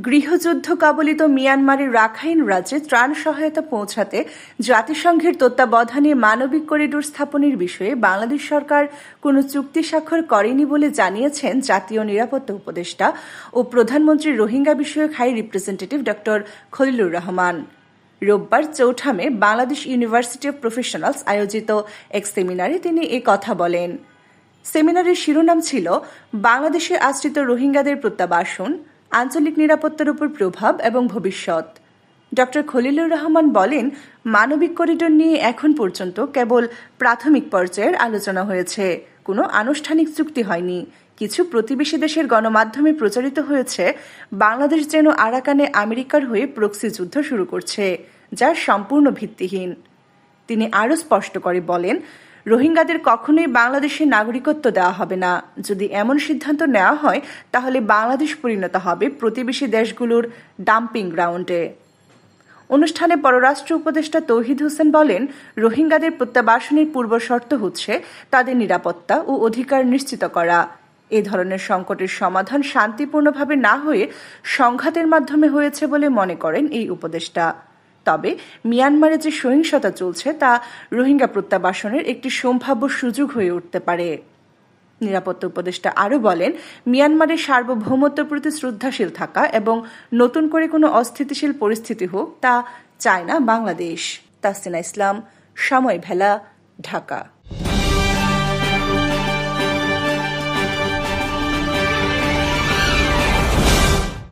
গৃহযুদ্ধ কবলিত মিয়ানমারের রাখাইন রাজ্যে ত্রাণ সহায়তা পৌঁছাতে জাতিসংঘের তত্ত্বাবধানে মানবিক করিডোর স্থাপনের বিষয়ে বাংলাদেশ সরকার কোনো চুক্তি স্বাক্ষর করেনি বলে জানিয়েছেন জাতীয় নিরাপত্তা উপদেষ্টা ও প্রধানমন্ত্রী রোহিঙ্গা বিষয়ক হাই রিপ্রেজেন্টেটিভ ড খলিলুর রহমান। রোববার চৌঠামে বাংলাদেশ ইউনিভার্সিটি অব প্রফেশনালস আয়োজিত এক সেমিনারে তিনি কথা বলেন। সেমিনারের শিরোনাম ছিল বাংলাদেশে আশ্রিত রোহিঙ্গাদের প্রত্যাবাসন, আঞ্চলিক নিরাপত্তার উপর প্রভাব এবং ভবিষ্যৎ। ডক্টর খলিলুর রহমান বলেন, মানবিক করিডোর নিয়ে এখন পর্যন্ত কেবল প্রাথমিক পর্যায়ের আলোচনা হয়েছে। কোনো আনুষ্ঠানিক চুক্তি হয়নি। কিছু প্রতিবেশী দেশের গণমাধ্যমে প্রচারিত হয়েছে, বাংলাদেশ যেন আরাকানে আমেরিকার হয়ে প্রক্সি যুদ্ধ শুরু করছে যা সম্পূর্ণ ভিত্তিহীন। তিনি আরও স্পষ্ট করে বলেন রোহিঙ্গাদের কখনোই বাংলাদেশের নাগরিকত্ব দেওয়া হবে না। যদি এমন সিদ্ধান্ত নেওয়া হয়, তাহলে বাংলাদেশ পরিণত হবে প্রতিবেশী দেশগুলোর ডাম্পিং গ্রাউন্ডে অনুষ্ঠানে পররাষ্ট্র উপদেষ্টা তৌহিদ হোসেন বলেন, রোহিঙ্গাদের প্রত্যাবাসনের পূর্ব শর্ত হচ্ছে তাদের নিরাপত্তা ও অধিকার নিশ্চিত করা। এ ধরনের সংকটের সমাধান শান্তিপূর্ণভাবে না হয়ে সংঘাতের মাধ্যমে হয়েছে বলে মনে করেন এই উপদেষ্টা। তবে মিয়ানমারে যে সহিংসতা চলছে তা রোহিঙ্গা প্রত্যাবাসনের একটি সম্ভাব্য সুযোগ হয়ে উঠতে পারে। নিরাপত্তা উপদেষ্টা আরও বলেন মিয়ানমারের সার্বভৌমত্বের প্রতি শ্রদ্ধাশীল থাকা এবং নতুন করে কোনো অস্থিতিশীল পরিস্থিতি হোক তা চায় না বাংলাদেশ। তাসিনা ইসলাম, সময় ভেলা, ঢাকা।